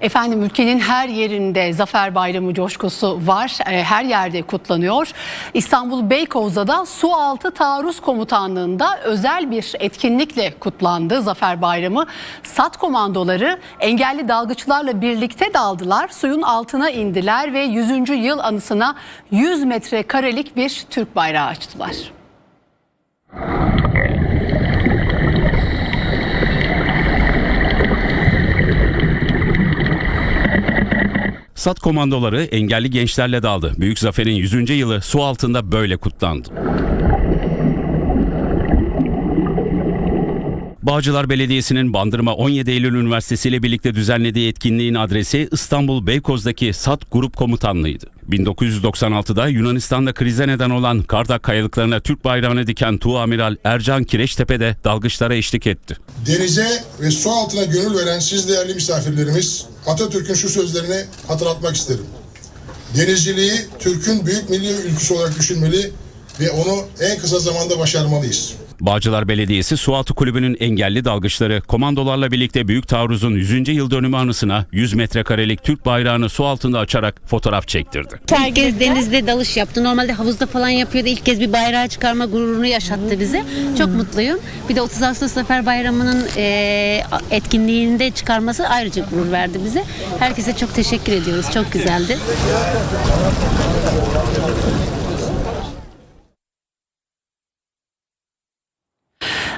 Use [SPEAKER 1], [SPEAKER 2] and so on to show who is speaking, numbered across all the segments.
[SPEAKER 1] Efendim ülkenin her yerinde Zafer Bayramı coşkusu var. E, Her yerde kutlanıyor. İstanbul Beykoz'da da Sualtı Taarruz Komutanlığı'nda özel bir etkinlikle kutlandı Zafer Bayramı. SAT komandoları engelli dalgıçlarla birlikte daldılar. Suyun altına indiler ve 100. yıl anısına 100 metrekarelik bir Türk bayrağı açtılar.
[SPEAKER 2] SAT komandoları engelli gençlerle daldı. Büyük Zafer'in 100. yılı su altında böyle kutlandı. Bağcılar Belediyesi'nin Bandırma 17 Eylül Üniversitesi ile birlikte düzenlediği etkinliğin adresi İstanbul Beykoz'daki SAT Grup Komutanlığı'ydı. 1996'da Yunanistan'da krize neden olan Kardak kayalıklarına Türk bayrağını diken Tuğamiral Ercan Kireçtepe de dalgıçlara eşlik etti.
[SPEAKER 3] Denize ve su altına gönül veren siz değerli misafirlerimiz Atatürk'ün şu sözlerini hatırlatmak isterim. Denizciliği Türk'ün büyük milli ülküsü olarak düşünmeli ve onu en kısa zamanda başarmalıyız.
[SPEAKER 2] Bağcılar Belediyesi Sualtı Kulübü'nün engelli dalgıçları komandolarla birlikte Büyük Taarruz'un 100. yıl dönümü anısına 100 metrekarelik Türk bayrağını su altında açarak fotoğraf çektirdi.
[SPEAKER 4] İlk kez denizde dalış yaptı. Normalde havuzda falan yapıyordu. İlk kez bir bayrağı çıkarma gururunu yaşattı bize. Çok mutluyum. Bir de 30 Ağustos Zafer Bayramı'nın e, etkinliğinde çıkarması ayrıca gurur verdi bize. Herkese çok teşekkür ediyoruz. Çok güzeldi.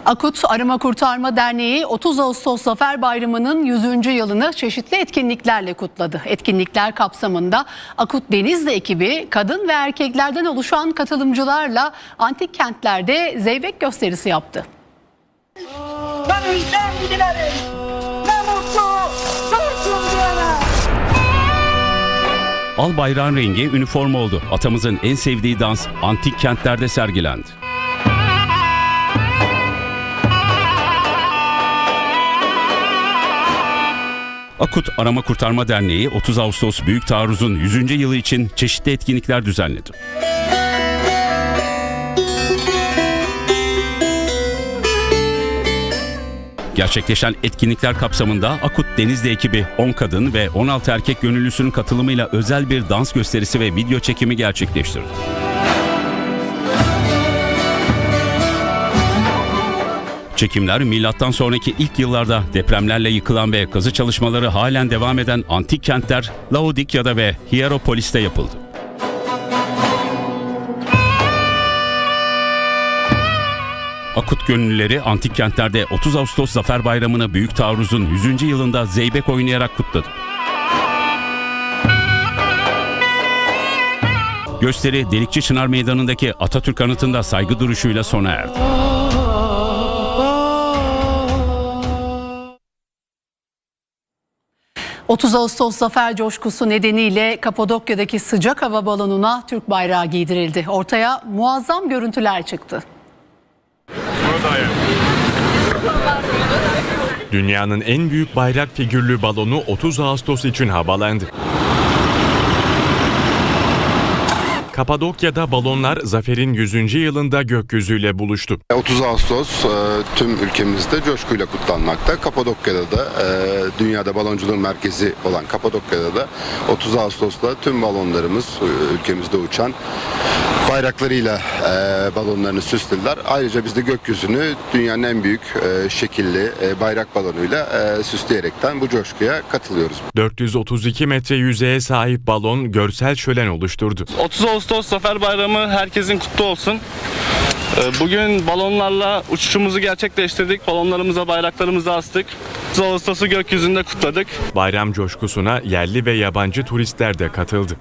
[SPEAKER 1] Akut Arama Kurtarma Derneği 30 Ağustos Zafer Bayramı'nın 100. yılını çeşitli etkinliklerle kutladı. Etkinlikler kapsamında Akut Denizli ekibi kadın ve erkeklerden oluşan katılımcılarla antik kentlerde zeybek gösterisi yaptı.
[SPEAKER 5] Ben dilerim. Ne mutlu.
[SPEAKER 2] Al bayrağın rengi üniforma oldu. Atamızın en sevdiği dans antik kentlerde sergilendi. Akut Arama Kurtarma Derneği 30 Ağustos Büyük Taarruz'un 100. yılı için çeşitli etkinlikler düzenledi. Gerçekleşen etkinlikler kapsamında Akut Denizli ekibi 10 kadın ve 16 erkek gönüllüsünün katılımıyla özel bir dans gösterisi ve video çekimi gerçekleştirdi. Çekimler milattan sonraki ilk yıllarda depremlerle yıkılan ve kazı çalışmaları halen devam eden antik kentler Laodikya'da ve Hierapolis'te yapıldı. Akut gönüllüleri antik kentlerde 30 Ağustos Zafer Bayramı'nı Büyük Taarruz'un 100. yılında zeybek oynayarak kutladı. Gösteri Delikçi Çınar Meydanı'ndaki Atatürk anıtında saygı duruşuyla sona erdi.
[SPEAKER 1] – 30 Ağustos Zafer coşkusu nedeniyle Kapadokya'daki sıcak hava balonuna Türk bayrağı giydirildi. Ortaya muazzam görüntüler çıktı.
[SPEAKER 6] Dünyanın en büyük bayrak figürlü balonu 30 Ağustos için havalandı. Kapadokya'da balonlar zaferin 100. yılında gökyüzüyle buluştu.
[SPEAKER 7] 30 Ağustos e, tüm ülkemizde coşkuyla kutlanmakta. Kapadokya'da da e, dünyada balonculuğun merkezi olan Kapadokya'da da 30 Ağustos'ta tüm balonlarımız e, ülkemizde uçan bayraklarıyla e, balonlarını süslediler. Ayrıca biz de gökyüzünü dünyanın en büyük e, şekilli e, bayrak balonuyla e, süsleyerekten bu coşkuya katılıyoruz.
[SPEAKER 6] 432 metre yüzeye sahip balon görsel şölen oluşturdu.
[SPEAKER 8] 30 Ağustos Zafer Bayramı herkesin kutlu olsun. Ee, Bugün balonlarla uçuşumuzu gerçekleştirdik. Balonlarımıza bayraklarımızı astık. 30 Ağustos'u gökyüzünde kutladık.
[SPEAKER 6] Bayram coşkusuna yerli ve yabancı turistler de katıldı.